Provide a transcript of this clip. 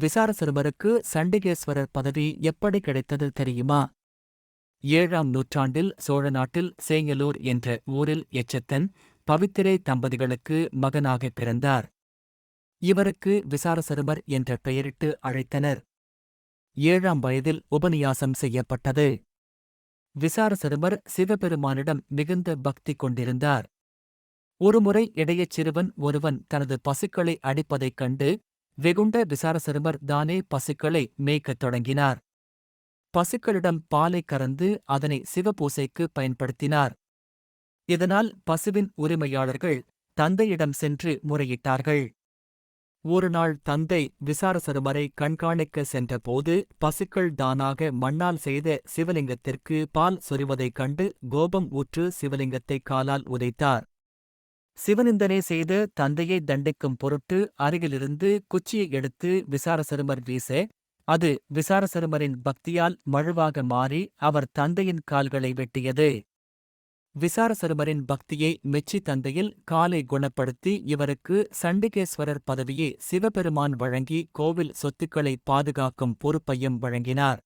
விசாரசருமருக்கு சண்டிகேஸ்வரர் பதவி எப்படி கிடைத்தது தெரியுமா? ஏழாம் நூற்றாண்டில் சோழ நாட்டில் சேங்கலூர் என்ற ஊரில் எச்சத்தன் பவித்திரை தம்பதிகளுக்கு மகனாகப் பிறந்தார். இவருக்கு விசாரசருமர் என்ற பெயரிட்டு அழைத்தனர். ஏழாம் வயதில் உபநியாசம் செய்யப்பட்டது. விசாரசருமர் சிவபெருமானிடம் மிகுந்த பக்தி கொண்டிருந்தார். ஒருமுறை இடையச் சிறுவன் ஒருவன் தனது பசுக்களை அடிப்பதைக் கண்டு வெகுண்ட விசாரசருமர் தானே பசுக்களை மேய்க்கத் தொடங்கினார். பசுக்களிடம் பாலை கறந்து அதனை சிவபூசைக்கு பயன்படுத்தினார். இதனால் பசுவின் உரிமையாளர்கள் தந்தையிடம் சென்று முறையிட்டார்கள். ஒருநாள் தந்தை விசாரசருமரை கண்காணிக்க சென்றபோது பசுக்கள் தானாக மண்ணால் செய்த சிவலிங்கத்திற்கு பால் சொரிவதைக் கண்டு கோபம் ஊற்று சிவலிங்கத்தை காலால் உதைத்தார். சிவனிந்தனே செய்து தந்தையை தண்டிக்கும் பொருட்டு அருகிலிருந்து குச்சியை எடுத்து விசாரசருமர் வீச அது விசாரசருமரின் பக்தியால் மழுவாக மாறி அவர் தந்தையின் கால்களை வெட்டியது. விசாரசருமரின் பக்தியை மெச்சி தந்தையில் காலை குணப்படுத்தி இவருக்கு சண்டிகேஸ்வரர் பதவியை சிவபெருமான் வழங்கி கோவில் சொத்துக்களை பாதுகாக்கும் பொறுப்பையும் வழங்கினார்.